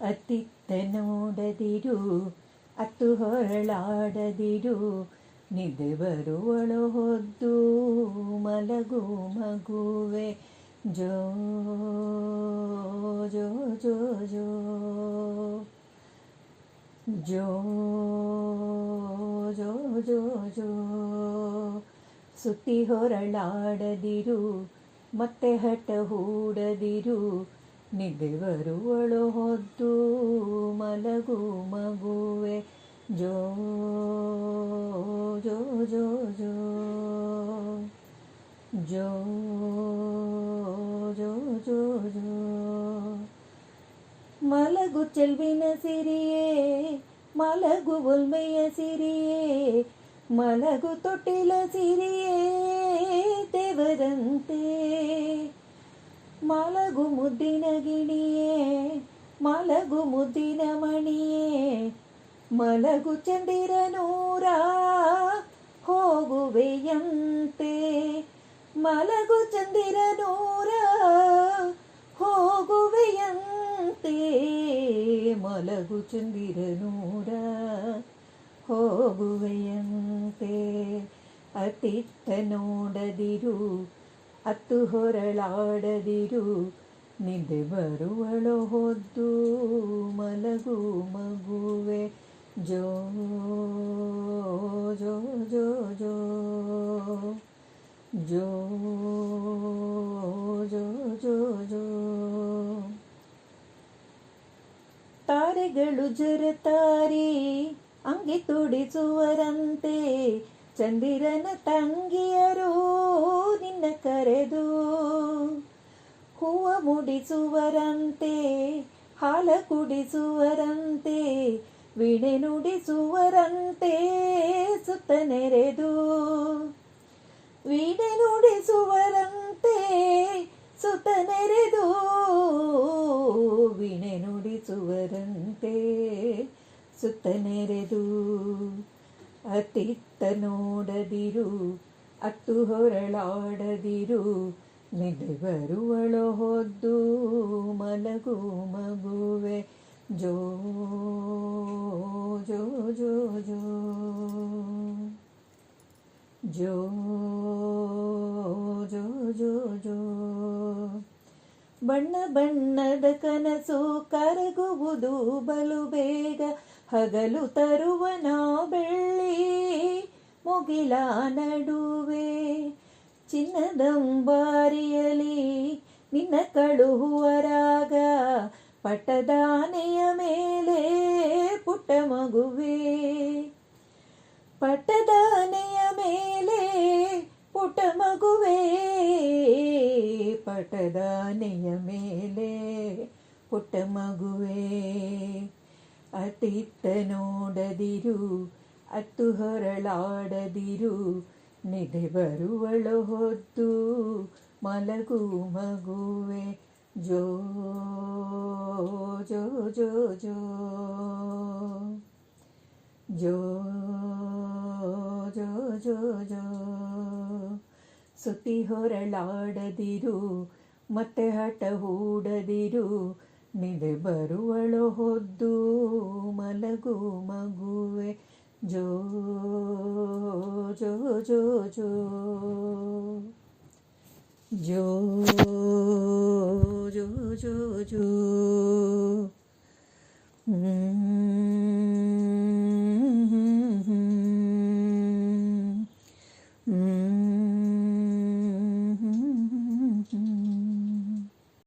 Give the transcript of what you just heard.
ಅತ್ತಿತ್ತ ನೋಡದಿರು ಅತ್ತು ಹೊರಳಾಡದಿರು, ನಿದ್ದೆ ಬರುವಳು ಹೊದ್ದು ಮಲಗು ಮಗುವೆ. ಜೋ ಜೋ ಜೋ ಜೋ. ಜೋ ಜೋ ಜೋ ಜೋ. ಸುತ್ತಿ ಹೊರಳಾಡದಿರು, ಮತ್ತೆ ಹಠ ಹೂಡದಿರು ನಿದ್ದೆ ಬರುವಳು ಹೊದ್ದು ಮಲಗು ಮಗುವೆ ಜೋ ಜೋ ಜೋ ಜೋ ಜೋ ಜೋ ಜೋ ಜೋ ಮಲಗು ಚೆಲ್ವಿನ ಸಿರಿಯೇ ಮಲಗು ಒಲ್ಮೆಯ ಸಿರಿಯೇ ಮಲಗು ತೊಟ್ಟಿಲ ಸಿರಿಯೇ ದೇವರಂತೆ ಮಲಗು ಮುದ್ದಿನ ಗಿಣಿಯೇ ಮಲಗು ಮುದ್ದಿನ ಮಣಿಯೇ ಮಲಗು ಚಂದಿರ ನೂರ ಹೋಗುವೆಯಂತೆ ಮಲಗು ಚಂದಿರ ನೂರ ಹೋಗುವೆಯಂತೆ ಮಲಗು ಚಂದಿರ ನೂರ ಹೋಗುವೆಯಂತೆ ಅತಿತ್ತ ನೋಡದಿರು ಅತ್ತು ಹೊರಳಾಡದಿರು, ನಿದ್ದೆ ಬರುವಳು ಹೊದ್ದು ಮಲಗು ಮಗುವೆ. ಜೋ ಜೋ ಜೋ ಜೋ ಜೋ ಜೋ ಜೋ ಜೋ. ತಾರೆಗಳು ಜರತಾರಿ, ಅಂಗಿ ತುಡಿಸುವರಂತೆ. ಚಂದಿರನ ತಂಗಿಯರು ನಿನ್ನ ಕರೆದು ಹೂವ ಮುಡಿಸುವರಂತೆ, ಹಾಲ ಕುಡಿಸುವರಂತೆ, ವೀಣೆ ನುಡಿಸುವರಂತೆ ಸುತ್ತ ನೆರೆದು. ವೀಣೆ ನುಡಿಸುವರಂತೆ ಸುತ್ತ ನೆರೆದು. ವೀಣೆ ನುಡಿಸುವರಂತೆ ಸುತ್ತ ನೆರೆದು. ಅತಿತ್ತ ನೋಡದಿರು ಅತ್ತು ಹೊರಳಾಡದಿರು ನಿದ್ದೆ ಬರುವಳು ಹೊದ್ದು ಮಲಗು ಮಗುವೆ. ಜೋ ಜೋ ಜೋ ಜೋ. ಜೋ ಜೋ ಜೋ ಜೋ. ಬಣ್ಣ ಬಣ್ಣದ ಕನಸು ಕರಗುವುದು ಬಲು ಬೇಗ. ಹಗಲು ತರುವ ನಾ ಬೆಳ್ಳಿ ಮುಗಿಲ ನಡುವೆ. ಚಿನ್ನದಂಬಾರಿಯಲಿ ನಿನ್ನ ಕಳುಹುವರಾಗ ರಾಗ ಪಟ್ಟದಾನೆಯ ಮೇಲೆ ಪುಟ್ಟ ಮಗುವೆ. ಪಟ್ಟದಾನೆಯ ಮೇಲೆ ಪುಟ್ಟ ಮಗುವೆ, ಪಟದಾನೆಯ ಮೇಲೆ ಪುಟ್ಟ ಮಗುವೆ. ಅತಿತ್ತ ನೋಡದಿರು ಅತ್ತು ಹೊರಳಾಡದಿರು ನಿಧೆ ಬರುವಳು ಹೊದ್ದು ಮಲಗು ಮಗುವೆ, ಜೋ ಜೋ ಜೋ ಜೋ. ಜೋ ಜೋ ಜೋ ಜೋ. ಸುತ್ತಿ ಹೊರಳಾಡದಿರು, ಮತ್ತೆ ಹಠ ಹೂಡದಿರು ನಿದೆ ಬರುವಳು ಹೊದ್ದು ಮಲಗು ಮಗುವೆ. ಜೋ ಜೋ ಜೋ ಜೋ. ಜೋ ಜೋ ಜೋ ಜೋ.